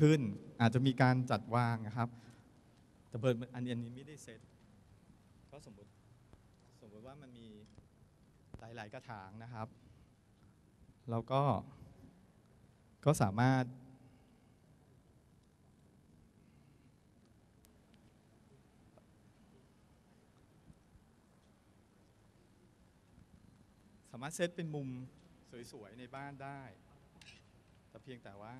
ขึ้น อาจจะมีการจัดวางนะครับ แต่เบิร์อันนี้ไม่ได้เซตก็สมมติสมมติว่ามันมีหลาย ๆ กระถางนะครับแล้วก็ก็สามารถ สามารถเซตเป็นมุมสวย ๆ ในบ้านได้ แต่เพียงแต่ว่า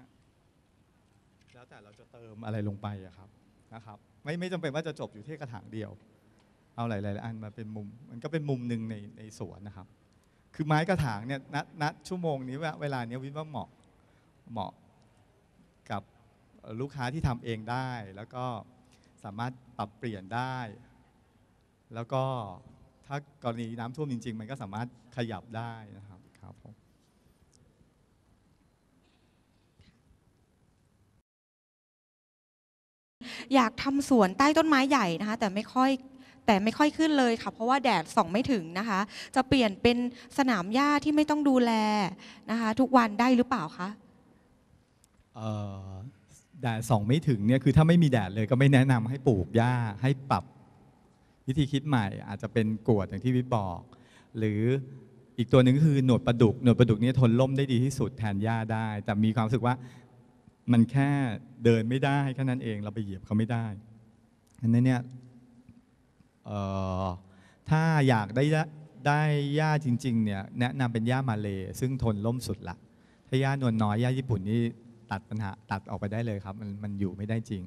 แล้วแต่เราจะเติมอะไรลงไปอะครับนะครับไม่ไม่จำเป็นว่าจะจบอยู่ที่กระถางเดียว เอาหลายๆอันมาเป็นมุม มันก็เป็นมุมหนึ่งในในสวนนะครับ คือไม้กระถางเนี่ยณณชั่วโมงนี้เวลาเนี้ยวินว่าเหมาะเหมาะกับลูกค้าที่ทำเองได้ แล้วก็สามารถปรับเปลี่ยนได้ แล้วก็ถ้ากรณีน้ำท่วมจริง ๆ มันก็สามารถขยับได้นะครับครับผม อยากทำสวนใต้ต้นไม้ใหญ่นะคะ แต่ไม่ค่อยแต่ไม่ค่อยขึ้นเลยค่ะ เพราะว่าแดดส่องไม่ถึงนะคะ จะเปลี่ยนเป็นสนามหญ้าที่ไม่ต้องดูแลนะคะ ทุกวันได้หรือเปล่าคะแดดส่องไม่ถึงเนี่ยคือถ้าไม่มีแดดเลยก็ไม่แนะนำให้ปลูกหญ้าให้ปรับวิธีคิดใหม่อาจจะเป็นกวดอย่างที่วิบอก หรืออีกตัวหนึ่งก็คือหนวดปลาดุกหนวดปลาดุกนี่ทนล่มได้ดีที่สุดแทนหญ้าได้ แต่มีความรู้สึกว่า มันแค่เดินไม่ได้แค่นั้นเองเราไปเหยียบเขาไม่ได้อันนั้นเนี่ยถ้าอยากได้ได้หญ้าจริงๆเนี่ยแนะนำเป็นหญ้ามาเลยซึ่งทนล่มสุดละถ้าหญ้านวลน้อยหญ้าญี่ปุ่นนี่ตัดปัญหาตัดออกไปได้เลยครับ มันมันอยู่ไม่ได้จริง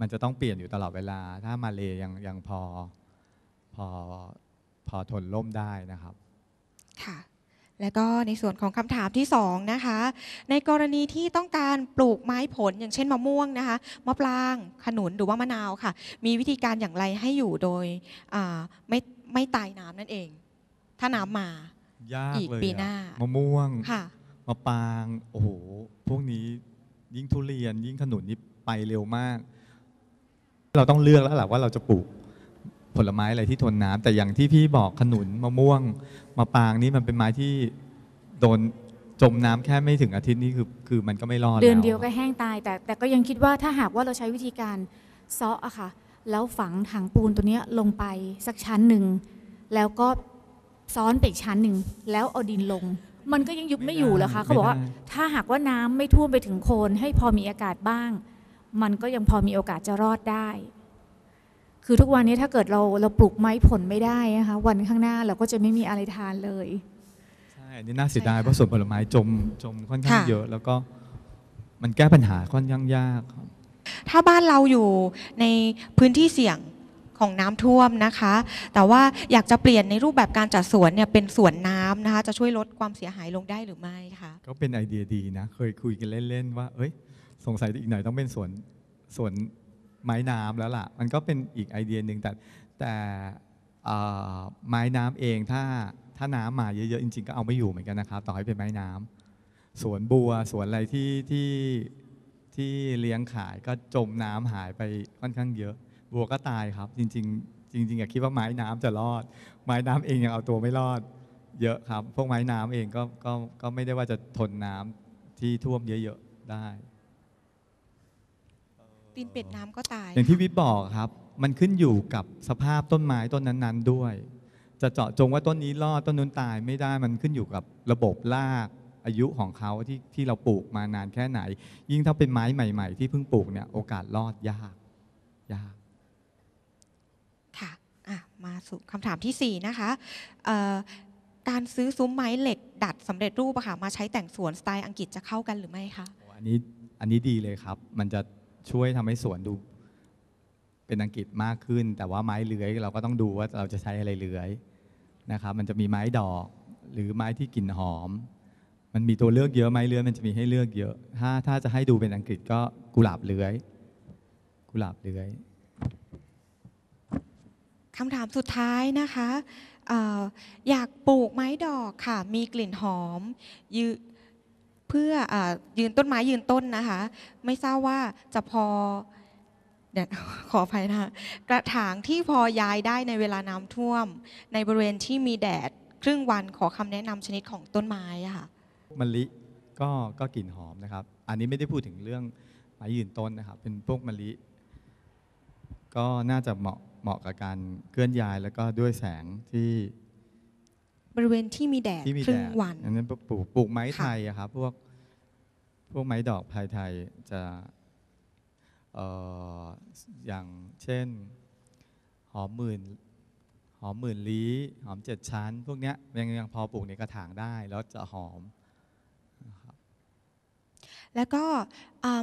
มันจะต้องเปลี่ยนอยู่ตลอดเวลา ถ้ามาเลยยังยังพอพอพอทนล่มได้นะครับ ค่ะ แล้วก็ในส่วนของคำถามที่สองนะคะ ในกรณีที่ต้องการปลูกไม้ผลอย่างเช่นมะม่วงนะคะมะปรางขนุนหรือว่ามะนาวค่ะ มีวิธีการอย่างไรให้อยู่โดยอ่าไม่ไม่ตายน้ำนั่นเอง ถ้าน้ำมายากอีกเลยปีอะหน้ามะม่วงค่ะมะปรางโอ้โหพวกนี้ยิ่งทุเรียนยิ่งขนุนนี่ไปเร็วมาก เราต้องเลือกแล้วแหละว่าเราจะปลูก ผลไม้อะไรที่ทนน้ำแต่อย่างที่พี่บอกขนุนมะม่วงมะปรางนี่มันเป็นไม้ที่โดนจมน้ำแค่ไม่ถึงอาทิตย์นี่คือคือมันก็ไม่รอดเดือนแล้วเดียวก็แห้งตาย แต่แต่ก็ยังคิดว่าถ้าหากว่าเราใช้วิธีการเซาะอะค่ะ แล้วฝังถังปูนตัวเนี้ยลงไปสักชั้นหนึ่ง แล้วก็ซ้อนไปอีกชั้นหนึ่ง แล้วเอาดินลง มันก็ยังยุบไม่อยู่เหรอคะเขาบอกว่าไม่ได้ถ้าหากว่าน้ำไม่ท่วมไปถึงโคนให้พอมีอากาศบ้าง มันก็ยังพอมีโอกาสจะรอดได้ คือทุกวันนี้ถ้าเกิดเราเราปลูกไม้ผลไม่ได้นะคะวันข้างหน้าเราก็จะไม่มีอะไรทานเลย ใช่อันนี่น่าเสียดายใช่ค่ะเพราะสวนผลไม้จมจมค่อนข้างค่ะ เยอะ แล้วก็มันแก้ปัญหาค่อนข้างยากครับ ถ้าบ้านเราอยู่ในพื้นที่เสี่ยงของน้ำท่วมนะคะ แต่ว่าอยากจะเปลี่ยนในรูปแบบการจัดสวนเนี่ยเป็นสวนน้ำนะคะ จะช่วยลดความเสียหายลงได้หรือไม่คะ ก็เป็นไอเดียดีนะ เคยคุยกันเล่น ๆ ว่า เอ้ย สงสัยอีกหน่อยต้องเป็นสวนสวน ไม้น้ำแล้วล่ะ มันก็เป็นอีกไอเดียหนึ่งแต่แต่ไม้น้ำเองถ้าถ้าน้ำมาเยอะๆจริง ๆ ก็เอาไม่อยู่เหมือนกันนะครับ ต่อให้เป็นไม้น้ำสวนบัวสวนอะไรที่ที่ที่เลี้ยงขายก็จมน้ำหายไปค่อนข้างเยอะ บัวก็ตายครับ จริง ๆ จริงๆอยากคิดว่าไม้น้ำจะรอด ไม้น้ำเองยังเอาตัวไม่รอดเยอะครับ พวกไม้น้ำเองก็ก็ก็ไม่ได้ว่าจะทนน้ำที่ท่วมเยอะๆได้ ตีนเป็ดน้ำก็ตายอย่างที่วิทย์บอกครับ มันขึ้นอยู่กับสภาพต้นไม้ต้นนั้นๆด้วย จะเจาะจงว่าต้นนี้รอดต้นนู้นตายไม่ได้มันขึ้นอยู่กับระบบรากอายุของเขาที่ที่เราปลูกมานานแค่ไหน ยิ่งถ้าเป็นไม้ใหม่ ๆ ที่เพิ่งปลูกเนี่ยโอกาสรอดยากยาก ค่ะอะ มาสู่คำถามที่ 4 นะคะเอ่อการซื้อซุ้มไม้เหล็ก ดัดสำเร็จรูปอะค่ะมาใช้แต่งสวนสไตล์อังกฤษจะเข้ากันหรือไม่คะ โอ้อันนี้อันนี้ดีเลยครับ มันจะ ช่วยทำให้สวนดู เป็นอังกฤษมากขึ้น แต่ว่าไม้เลื้อยเราก็ต้องดูว่าเราจะใช้อะไรเลื้อยนะครับมันจะมีไม้ดอกหรือไม้ที่กลิ่นหอม มันมีตัวเลือกเยอะไม้เลื้อยมันจะมีให้เลือกเยอะ ถ้าถ้าจะให้ดูเป็นอังกฤษก็กุหลาบเลื้อย กุหลาบเลื้อยคำถามสุดท้ายนะคะอออยากปลูกไม้ดอกค่ะ มีกลิ่นหอมยื เพื่ออยืนต้นไม้ยืนต้นนะคะ ไม่ทราบว่าจะพอเดี๋ยวขออภัยนะคะกระถางที่พอย้ายได้ในเวลาน้ำท่วม ในบริเวณที่มีแดดครึ่งวันขอคำแนะนำชนิดของต้นไม้ค่ะมะลิก็ก็กลิ่นหอมนะครับ อันนี้ไม่ได้พูดถึงเรื่องมม้ยืนต้นนะครับ เป็นพวกมะลิ ก็น่าจะเหมาะเหมาะกับการเคลื่อนย้ายแล้วก็ด้วยแสงที่ บริเวณที่มีแดดที่มีครึ่แดงดวัน อันนั้นปลูกปลูกไม้ค่ะ ไทยอะครับพวกพวกไม้ดอกพายไทยจะเอ่ออย่างเช่น หอมหมื่นหอมหมื่นลี้หอมเจ็ดชั้น พวกเนี้ยยังยังพอปลูกในกระถางได้แล้วจะหอม แล้วก็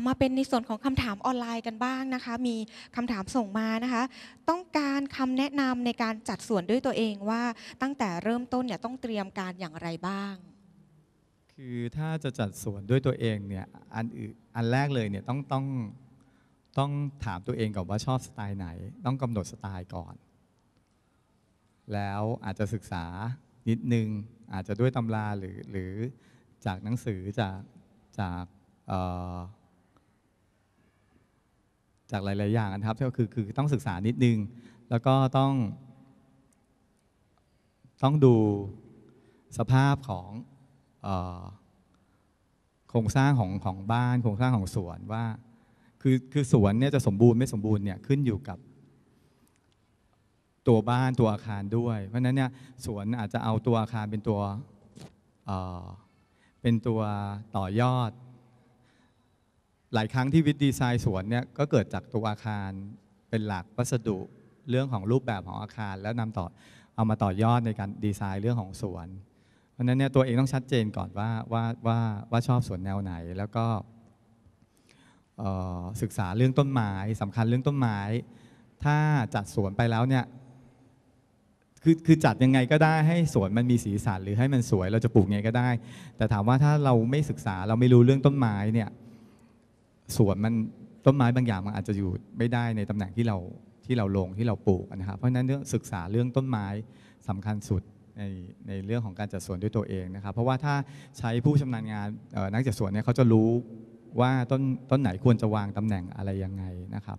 มาเป็นในส่วนของคำถามออนไลน์กันบ้างนะคะ มีคำถามส่งมานะคะ ต้องการคำแนะนำในการจัดสวนด้วยตัวเองว่าตั้งแต่เริ่มต้นเนี่ยต้องเตรียมการอย่างไรบ้าง คือถ้าจะจัดสวนด้วยตัวเองเนี่ยอันอื่นอันแรกเลยเนี่ยต้องต้องต้องถามตัวเองก่อนว่าชอบสไตล์ไหน ต้องกำหนดสไตล์ก่อน แล้วอาจจะศึกษานิดนึงอาจจะด้วยตำราหรือหรือจากหนังสือจากจาก จากหลาย ๆ อย่างนะครับก็คือคือต้องศึกษานิดนึง แล้วก็ต้อง ต้องดูสภาพของโครงสร้างของของบ้านโครงสร้างของสวนว่า คือคือสวนเนี่ยจะสมบูรณ์ไม่สมบูรณ์เนี่ยขึ้นอยู่กับ ตัวบ้านตัวอาคารด้วย เพราะฉะนั้นเนี่ยสวนอาจจะเอาตัวอาคารเป็นตัวเเป็นตัวต่อยอด หลายครั้งที่วิทย์ดีไซน์สวนเนี่ยก็เกิดจากตัวอาคารเป็นหลักวัสดุเรื่องของรูปแบบของอาคาร แล้วนำต่อเอามาต่อยอดในการดีไซน์เรื่องของสวน เพราะฉะนั้นเนี่ยตัวเองต้องชัดเจนก่อนว่าว่าว่าว่าชอบสวนแนวไหน แล้วก็ศึกษาเรื่องต้นไม้สำคัญเรื่องต้นไม้ ถ้าจัดสวนไปแล้วเนี่ยคือคือจัดยังไงก็ได้ให้สวนมันมีสีสันหรือให้มันสวยเราจะปลูกยังไงก็ได้ แต่ถามว่าถ้าเราไม่ศึกษาเราไม่รู้เรื่องต้นไม้เนี่ย สวนมันต้นไม้บางอย่างมันอาจจะอยู่ไม่ได้ในตำแหน่งที่เราที่เราลงที่เราปลูกนะครับ เพราะฉะนั้นเรื่องศึกษาเรื่องต้นไม้สำคัญสุดในในเรื่องของการจัดสวนด้วยตัวเองนะครับ เพราะว่าถ้าใช้ผู้ชำนาญงานนักจัดสวนเนี่ยเขาจะรู้ว่าต้นต้นไหนควรจะวางตำแหน่งอะไรยังไงนะครับ